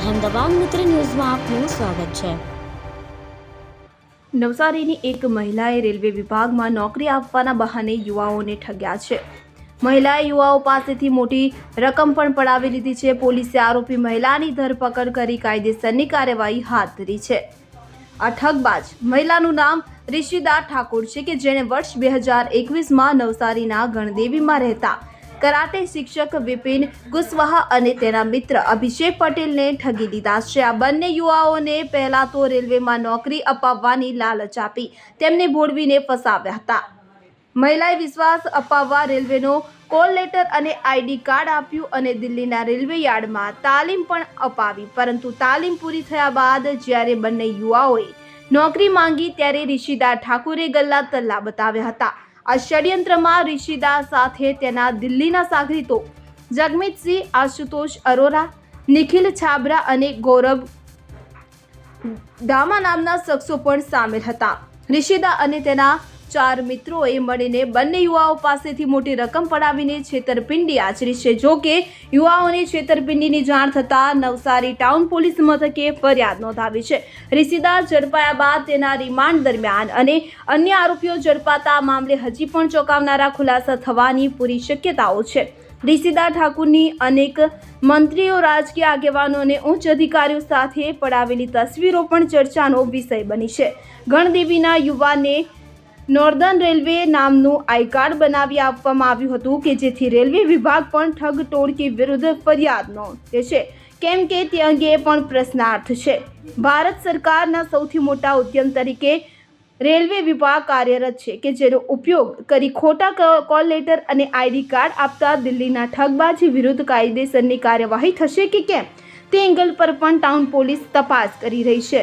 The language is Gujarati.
અહેમદાબાદ મિત્ર ન્યૂઝમાં આપનું સ્વાગત છે. નવસારીની એક મહિલાએ રેલવે વિભાગમાં નોકરી આપવાના બહાને યુવાઓને ઠગ્યા છે. મહિલાએ યુવાઓ પાસેથી મોટી રકમ પણ પડાવી લીધી છે. પોલીસે આરોપી મહિલાની ધરપકડ કરી કાયદેસરની કાર્યવાહી હાથ ધરી છે. આ ઠગબાજ મહિલાનું નામ ઋષિદા ઠાકોર છે કે જેણે વર્ષ બે હજાર એકવીસમાં નવસારીના ગણદેવીમાં રહેતા કરાટે શિક્ષક વિપિન કુશવાહા અને તેના મિત્ર અભિષેક પટેલને ઠગી દીધા છે. આ બંને યુવાઓને પહેલા તો રેલવેમાં નોકરી અપાવવાની લાલચ આપી તેમને ભોળવીને ફસાવ્યા હતા. મહિલાએ વિશ્વાસ અપાવવા રેલવેનો કોલ લેટર અને આઈડી કાર્ડ આપ્યું અને દિલ્હીના રેલવે યાર્ડમાં તાલીમ પણ અપાવી. પરંતુ તાલીમ પૂરી થયા બાદ જ્યારે બંને યુવાઓએ નોકરી માંગી ત્યારે રિશિદા ઠાકુરે ગલ્લા તલ્લા બતાવ્યા હતા. આ ષડયંત્રમાં ઋષિદા સાથે તેના દિલ્હીના સાગરીતો જગમીતસિંહ, આશુતોષ અરોરા, નિખિલ છાબરા અને ગૌરવ દામા નામના શખ્સો પણ સામેલ હતા. ઋષિદા અને તેના ચાર મિત્રોએ મળીને બંને યુવાઓ પાસેથી મોટી રકમ પડાવીને છેતરપિંડી આચરી છે. જો કે, યુવાઓને છેતરપિંડીની જાણ થતાં નવસારી ટાઉન પોલીસ મથકે ફરિયાદ નોંધાવી છે. રિશિદા ઝડપાયા બાદ તેના રિમાન્ડ દરમિયાન અને અન્ય આરોપીઓ ઝડપાતા મામલે હજી પણ ચોંકાવનારા ખુલાસા થવાની પૂરી શક્યતાઓ છે. રિશિદા ઠાકુરની અનેક મંત્રીઓ, રાજકીય આગેવાનો અને ઉચ્ચ અધિકારીઓ સાથે પડાવેલી તસવીરો પણ ચર્ચાનો વિષય બની છે. ગણદેવીના યુવાને નોર્ધન રેલવે નામનું આઈ કાર્ડ બનાવી આપવામાં આવ્યું હતું કે જેથી રેલવે વિભાગ પણ ઠગ ટોળકી વિરુદ્ધ ફરિયાદ નોંધે છે. કેમ કે તે અંગે પણ પ્રશ્નાર્થ છે. ભારત સરકારના સૌથી મોટા ઉદ્યમ તરીકે રેલવે વિભાગ કાર્યરત છે કે જેનો ઉપયોગ કરી ખોટા કોલ લેટર અને આઈડી કાર્ડ આપતા દિલ્હીના ઠગબાજી વિરુદ્ધ કાયદેસરની કાર્યવાહી થશે કે કેમ? તે એંગલ પર પણ ટાઉન પોલીસ તપાસ કરી રહી છે.